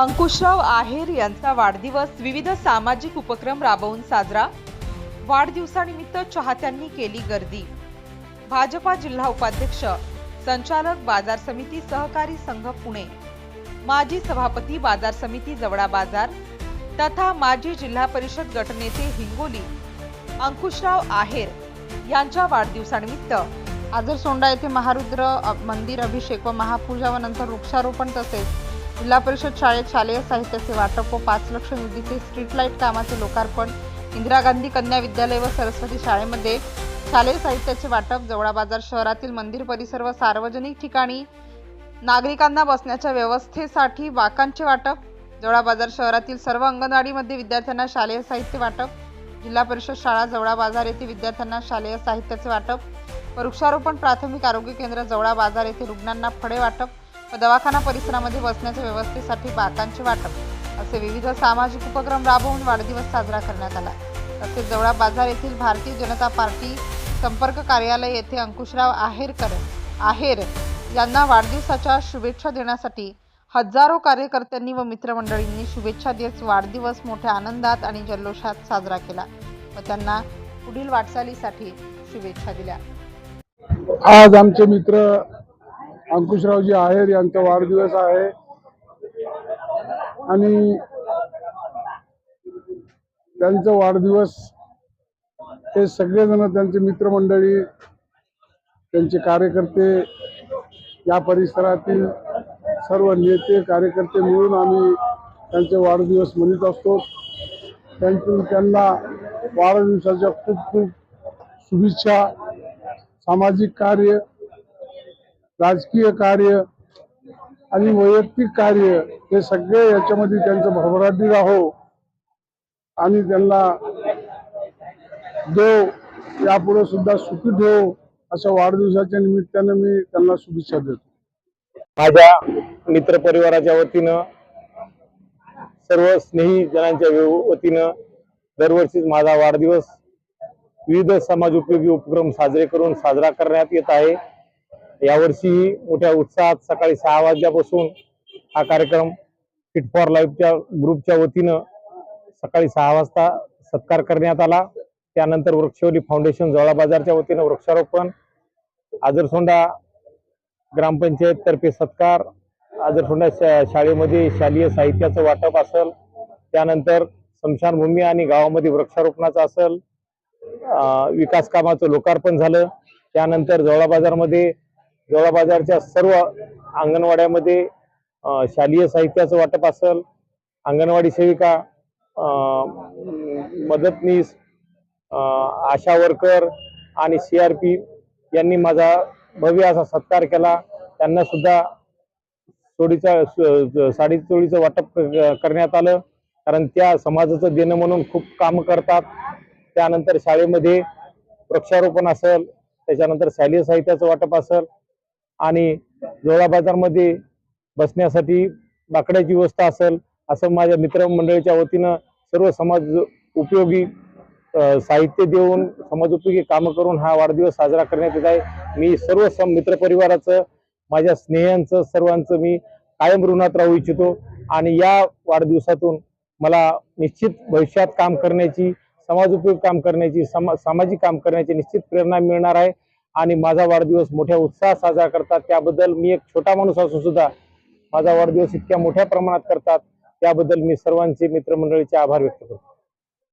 अंकुशराव आहेर यांचा वाढदिवस विविध सामाजिक उपक्रम राबवून साजरा. वाढदिवसानिमित्त चाहत्यांनी केली गर्दी. भाजपा जिल्हा उपाध्यक्ष संचालक बाजार समिती सहकारी संघ पुणे. माजी सभापती बाजार समिती जवळा बाजार. तथा माजी जिल्हा परिषद गटनेते हिंगोली. अंकुशराव आहेर यांच्या वाढदिवसानिमित्त. आजर सोंडा येथे महारुद्र मंदिर अभिषेक व महापूजा व नंतर वृक्षारोपण तसेच जिल्हा परिषद शाळेत शालेय साहित्याचे वाटप व पाच लक्ष निधीचे स्ट्रीट लाइट कामाचे लोकार्पण इंदिरा गांधी कन्या विद्यालय व सरस्वती शाळेमध्ये शालेय साहित्याचे वाटप जवळा बाजार शहरातील मंदिर परिसर व सार्वजनिक ठिकाणी नागरिकांना बसण्याच्या व्यवस्थेसाठी बाकांचे वाटप जवळा बाजार शहरातील सर्व अंगणवाडीमध्ये विद्यार्थ्यांना शालेय साहित्य वाटप जिल्हा परिषद शाळा जवळा बाजार येथे विद्यार्थ्यांना शालेय साहित्याचे वाटप वृक्षारोपण प्राथमिक आरोग्य केंद्र जवळा बाजार येथे रुग्णांना फळे वाटप व दवाखाना परिसरामध्ये बसण्याच्या व्यवस्थेसाठी बाकांचे वाटप असे विविध सामाजिक उपक्रम राबवून वाढदिवस साजरा करण्यात आला. तसेच जवळा बाजार येथील भारतीय जनता पार्टी संपर्क कार्यालय येथे अंकुशराव आहेरकर आहेर यांना वाढदिवसाच्या शुभेच्छा देण्यासाठी हजारो कार्यकर्त्यांनी व मित्रमंडळींनी शुभेच्छा देत वाढदिवस मोठ्या आनंदात आणि जल्लोषात साजरा केला व त्यांना पुढील वाटचालीसाठी शुभेच्छा दिल्या. आज आमचे मित्र अंकुशरावजी आहेर यांचा वाढदिवस आहे. आणि त्यांचा वाढदिवस हे सगळेजण त्यांचे मित्रमंडळी त्यांचे कार्यकर्ते या परिसरातील सर्व नेते कार्यकर्ते मिळून आम्ही त्यांचे वाढदिवस म्हणत असतो. त्यांतून त्यांना वाढदिवसाच्या खूप खूप शुभेच्छा. सामाजिक कार्य राजकीय कार्य आणि वैयक्तिक कार्य हे सगळे याच्यामध्ये त्यांचं भरभराटी राहो आणि त्यांना देव यापुढे सुद्धा सुखी ठेव अशा वाढदिवसाच्या निमित्तानं मी त्यांना शुभेच्छा देतो. माझ्या मित्रपरिवाराच्या वतीनं सर्व स्नेही जणांच्या वतीनं दरवर्षीच माझा वाढदिवस विविध समाज उपयोगी उपक्रम साजरे करून साजरा करण्यात येत आहे. यावर्षी मोठ्या उत्साहात सकाळी सहा वाजल्यापासून हा कार्यक्रम फिट फॉर लाईफच्या ग्रुपच्या वतीनं सकाळी सहा वाजता सत्कार करण्यात आला. त्यानंतर वृक्षवली फाउंडेशन जवळा बाजारच्या वतीनं वृक्षारोपण आजरसोंडा ग्रामपंचायत तर्फे सत्कार आजरसोंडा शा शाळेमध्ये शालेय साहित्याचं वाटप असेल त्यानंतर स्मशानभूमी आणि गावामध्ये वृक्षारोपणाचं असेल विकास कामाचं लोकार्पण झालं त्यानंतर जवळा बाजारमध्ये जवळा बाजारच्या सर्व अंगणवाड्यामध्ये शालेय साहित्याचं वाटप असेल अंगणवाडी सेविका मदतनीस आशा वर्कर आणि सी आर पी यांनी माझा भव्य असा सत्कार केला. त्यांना सुद्धा चोळीचा साडी चोळीचं वाटप क- करण्यात आलं. कारण त्या समाजाचं देणं म्हणून खूप काम करतात. त्यानंतर शाळेमध्ये वृक्षारोपण असेल त्याच्यानंतर शालेय साहित्याचं वाटप असेल. आणि जोळा बाजारमध्ये बसण्यासाठी बाकड्याची व्यवस्था असेल असं माझ्या मित्रमंडळीच्या वतीनं सर्व समाज उपयोगी साहित्य देऊन समाज उपयोगी कामं करून हा वाढदिवस साजरा करण्यात येत आहे. मी सर्व सम मित्रपरिवाराचं माझ्या स्नेहांचं सर्वांचं मी कायम ऋणात राहू इच्छितो. आणि या वाढदिवसातून मला निश्चित भविष्यात काम करण्याची समाज काम करण्याची समा सामाजिक काम करण्याची निश्चित प्रेरणा मिळणार आहे. आणि माझा वाढदिवस मोठ्या उत्साहात साजरा करतात. त्याबद्दल मी एक छोटा माणूस असून सुद्धा माझा वाढदिवस इतक्या मोठ्या प्रमाणात करतात. त्याबद्दल मी सर्वांचे मित्रमंडळीचे आभार व्यक्त करतो.